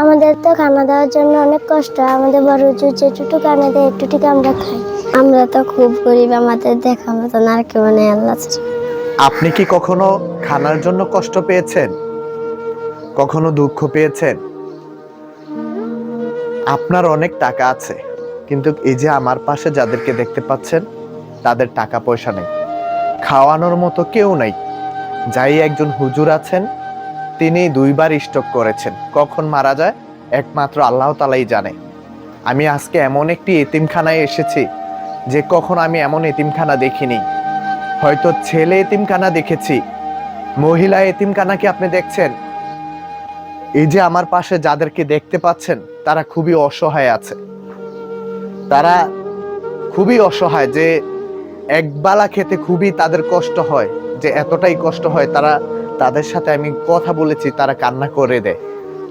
আমাদের তো খানা দেওয়ার জন্য অনেক কষ্ট। আমাদের বড় হুজুর যেটুকু খানা দেয় একটুটুকু আমরা খাই? আমরা তো খুব গরিব আমাদের দেখা মতো আর কেউ নেই আল্লাহ আপনি কি কখনো খানার জন্য কষ্ট পেয়েছেন? কখনো দুঃখ পেয়েছেন? আপনার অনেক টাকা আছে কিন্তু এই যে আমার পাশে যাদেরকে দেখতে পাচ্ছেন তাদের টাকা পয়সা নেই। খাওয়ানোর মতো কেউ নাই। যাই একজন হুজুর আছেন তিনি দুইবার স্টক করেছেন। কখন মারা যায়, একমাত্র আল্লাহ তালাই জানে। আমি আজকে এমন একটি এতিমখানায় এসেছি, যে কখন আমি এমন এতিমখানা দেখিনি। হয়তো ছেলে এতিমখানা দেখেছি, মহিলা এতিমখানা কি আপনি দেখছেন? এই যে আমার পাশে যাদেরকে দেখতে পাচ্ছেন, তারা খুবই অসহায় আছে। তারা খুবই অসহায় যে একবেলা খেতে খুবই তাদের কষ্ট হয়, যে এতটাই কষ্ট হয়, তারা তাদের সাথে আমি কথা বলেছি, তারা কান্না করে দেয়।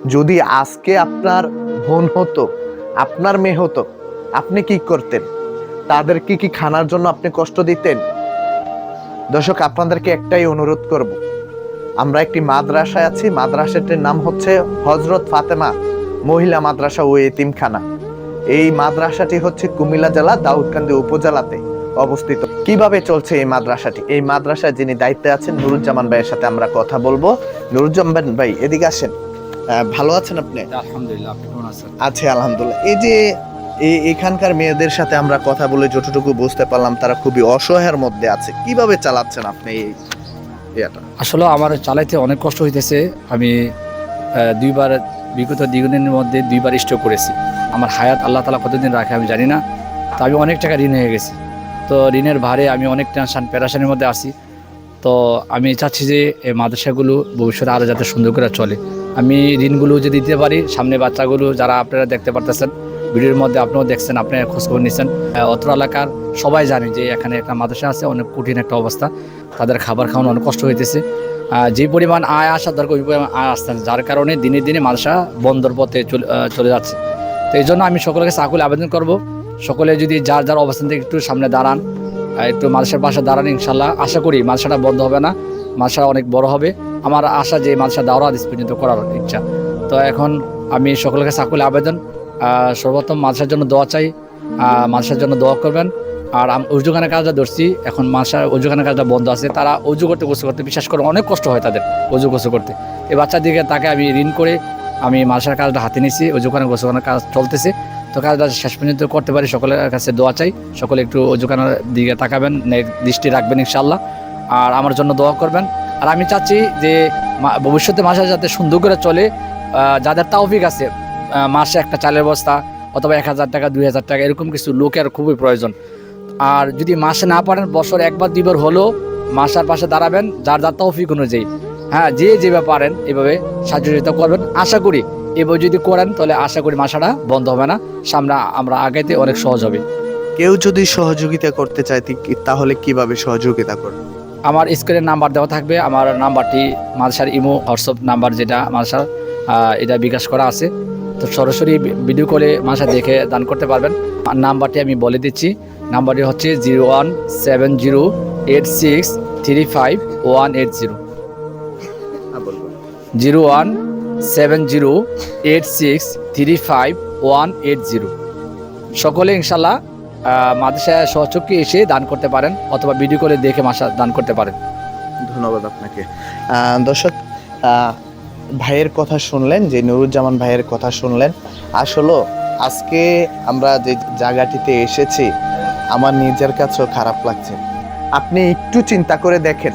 যদি আজকে আপনার বোন হতো, আপনার মেয়ে হতো, আপনি কি করতেন? তাদেরকে কি খানার জন্য আপনি কষ্ট দিতেন? দর্শক, আপনাদেরকে একটাই অনুরোধ করব। আমরা একটি মাদ্রাসায় আছি, মাদ্রাসাটির নাম হচ্ছে হজরত ফাতেমা মহিলা মাদ্রাসা ও এতিমখানা। এই মাদ্রাসাটি হচ্ছে কুমিল্লা জেলা দাউদকান্দি উপজেলাতে। অবস্থিত। কীভাবে চলছে এই মাদ্রাসাটি? এই মাদ্রাসায় যিনি দায়িত্বে আছেন নুরুজ্জামান ভাইয়ের সাথে আমরা কথা বলব। নুরুজ্জামান ভাই এদিকে আসেন। ভালো আছেন আপনি? আলহামদুলিল্লাহ আছে আলহামদুলিল্লাহ। এই যে এই এখানকার মেয়েদের সাথে আমরা কথা বলে যতটুকু বুঝতে পারলাম তারা খুবই অসহায়ের মধ্যে আছে। কীভাবে চালাচ্ছেন আপনি এই ইয়েটা? আসলে আমার চালাইতে অনেক কষ্ট হইতেছে। আমি দুইবার বিগত দ্বিগুণের মধ্যে দুইবার স্ট্রোক করেছি। আমার হায়াত আল্লাহ তালা কতদিন রাখে আমি জানি না। তো আমি অনেক টাকা ঋণ হয়ে গেছি। তো ঋণের ভারে আমি অনেক টেনশন প্যারাশানির মধ্যে আছি। তো আমি চাচ্ছি যে এই মাদ্রাসাগুলো ভবিষ্যতে আরও যাতে সুন্দর করে চলে। আমি ঋণগুলো যদি দিতে পারি, সামনে বাচ্চাগুলো যারা আপনারা দেখতে পারতেছেন, ভিডিওর মধ্যে আপনিও দেখছেন, আপনি খোঁজখবর নিচ্ছেন। অত্র এলাকার সবাই জানে যে এখানে একটা মাদ্রাসা আছে, অনেক কঠিন একটা অবস্থা। তাদের খাবার খাওয়ানো অনেক কষ্ট হইতেছে। যে পরিমাণ আয় আসার দরকার, ওই পরিমাণ আয় আসছে না, যার কারণে দিনে দিনে মাদ্রাসা বন্দর পথে চলে যাচ্ছে। তো এই জন্য আমি সকলের কাছে আবেদন করব সকলে যদি যার যার অবস্থান থেকে একটু সামনে দাঁড়ান একটু মাদ্রাসার পাশে দাঁড়ান ইনশাল্লাহ আশা করি মাদ্রাসাটা বন্ধ হবে না মাদ্রাসা অনেক বড় হবে। আমার আশা যে মাদ্রাসা দাওরা দিস পর্যন্ত করার ইচ্ছা। তো এখন আমি সকলের কাছে আকুলে আবেদন সর্বপ্রথম মাদ্রাসার জন্য দোয়া চাই মাদ্রাসার জন্য দোয়া করবেন। আর উজুখানের কাজটা ধরছি, এখন মাসার উজুখানের কাজটা বন্ধ আছে, তারা উজু করতে, গোসল করতে, বিশ্বাস করে অনেক কষ্ট হয় তাদের উজু গোসল করতে। এই বাচ্চার দিকে তাকে আমি ঋণ করে আমি মাসার কাজটা হাতে নিয়েছি উজুখানের গোসলখানের কাজ চলতেছে। তো কাজটা শেষ পর্যন্ত করতে পারি, সকলের কাছে দোয়া চাই। সকলে একটু উজুখানের দিকে তাকাবেন দৃষ্টি রাখবেন ইনশাল্লাহ আর আমার জন্য দোয়া করবেন। আর আমি চাচ্ছি যে ভবিষ্যতে মাসে যাতে সুন্দর করে চলে যাদের তাওফিক আছে মাসে একটা চালের বস্তা অথবা এক হাজার টাকা, দুই হাজার টাকা, এরকম কিছু লোকের খুবই প্রয়োজন। আর যদি মাসে না পারেন, বছর একবার, দুইবার হলেও মাসার পাশে দাঁড়াবেন, যার যার তৌফিক অনুযায়ী। হ্যাঁ যে যেভাবে পারেন এভাবে সহযোগিতা করবেন। আশা করি এভাবে যদি করেন তাহলে আশা করি মাসাটা বন্ধ হবে না। সামনে আমরা আগাইতে অনেক সহজ হবে। কেউ যদি সহযোগিতা করতে চায় তাহলে কীভাবে সহযোগিতা করবে? আমার স্ক্রিনের নাম্বার দেওয়া থাকবে। আমার নাম্বারটি মাদ্রাসার ইমো হোয়াটসঅ্যাপ নাম্বার যেটা আহ, এটা বিকাশ করা আছে। তো সরাসরি ভিডিও কলে মাসা দেখে দান করতে পারবেন। আর নাম্বারটি আমি বলে দিচ্ছি। নাম্বারটি হচ্ছে zero one seven zero eight six three five one eight zero zero one seven zero eight six three five one eight zero. সকলে ইনশাল্লাহ আহ, মাদ্রাসায় সহচক্ষে এসে দান করতে পারেন অথবা ভিডিও কলে দেখে মাসা দান করতে পারেন। ধন্যবাদ আপনাকে। দর্শক ভাইয়ের কথা শুনলেন যে নুরুজ্জামান ভাইয়ের কথা শুনলেন। আসলে আজকে আমরা যে জায়গাটিতে এসেছি আমার নিজের কাছেও খারাপ লাগছে। আপনি একটু চিন্তা করে দেখেন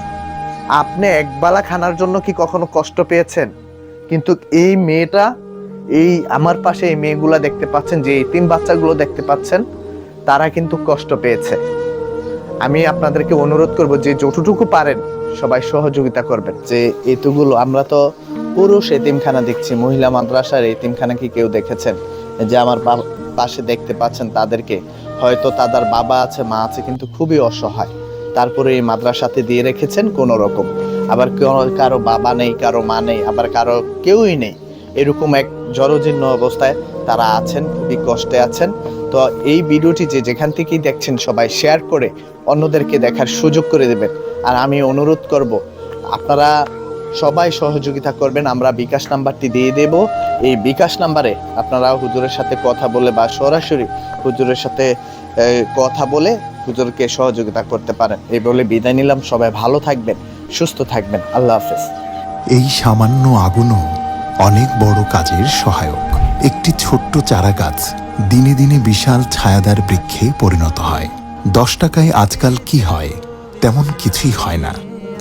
আপনি একবেলা খানার জন্য কি কখনো কষ্ট পেয়েছেন? কিন্তু এই মেয়েটা, এই আমার পাশে এই মেয়েগুলা দেখতে পাচ্ছেন, যে এই তিন বাচ্চাগুলো দেখতে পাচ্ছেন, তারা কিন্তু কষ্ট পেয়েছে। আমি আপনাদেরকে অনুরোধ করব, যে যতটুকু পারেন সবাই সহযোগিতা করবেন। যে এতগুলো, আমরা তো পুরুষ এতিমখানা দেখছি, মহিলা মাদ্রাসার এতিমখানা কি কেউ দেখেছেন? যে আমার পাশে দেখতে পাচ্ছেন তাদেরকে। হয়তো তাদের বাবা আছে, মা আছে, কিন্তু খুবই অসহায়। তারপরে এই মাদ্রাসাতে দিয়ে রেখেছেন কোনো রকম। আবার কারও বাবা নেই, কারও মা নেই, আবার কারও কেউই নেই। এরকম এক জরজীর্ণ অবস্থায় তারা আছেন, খুবই কষ্টে আছেন। তো এই ভিডিওটি যে যেখান থেকেই দেখছেন সবাই শেয়ার করে অন্যদেরকে দেখার সুযোগ করে দেবেন। আর আমি অনুরোধ করব, আপনারা সবাই সহযোগিতা করবেন, আমরা বিকাশ নাম্বারটি দিয়ে দেব। এই বিকাশ নাম্বারে আপনারা হুজুরের সাথে কথা বলে বা সরাসরি হুজুরের সাথে কথা বলে হুজুরকে সহযোগিতা করতে পারেন এই বলে বিদায় নিলাম। সবাই ভালো থাকবেন, সুস্থ থাকবেন। আল্লাহ হাফেজ। এই সামান্য আগুনও অনেক বড় কাজের সহায়ক। একটি ছোট্ট চারা গাছ দিনে দিনে বিশাল ছায়াদার বৃক্ষে পরিণত হয়। দশ টাকায় আজকাল কি হয়, তেমন কিছুই হয় না।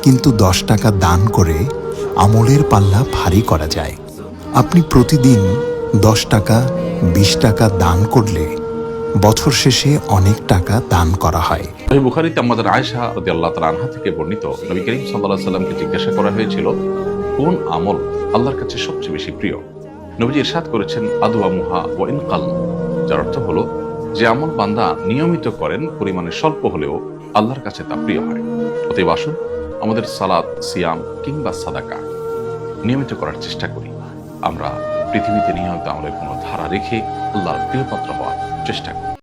কিন্তু দশ টাকা দান করে আমলের পাল্লা ভারী করা যায়। আপনি প্রতিদিন দশ টাকা, বিশ টাকা দান করলে বছর শেষে অনেক টাকা দান করা হয়। সহিহ বুখারীতে আমাদের আয়েশা রাদিয়াল্লাহু তাআলা আনহা থেকে বর্ণিত, নবী করিম আলাইহি সাল্লামকে জিজ্ঞাসা করা হয়েছিল, কোন আমল আল্লাহর কাছে সবচেয়ে বেশি প্রিয়? নবীজি ইরশাদ করেছেন আদুয়া মুহা ও ইনকাল, যার অর্থ হলো, যে আমল বান্দা নিয়মিত করেন, পরিমাণে স্বল্প হলেও আল্লাহর কাছে তা প্রিয় হয়। অতএব আসুন, আমাদের সালাদ সিয়াম কিংবা সাদাকা নিয়মিত করার চেষ্টা করি। আমরা পৃথিবীতে নিয়মিত আমলের কোনো ধারা রেখে আল্লাহর প্রিয় পাত্র হওয়ার চেষ্টা করি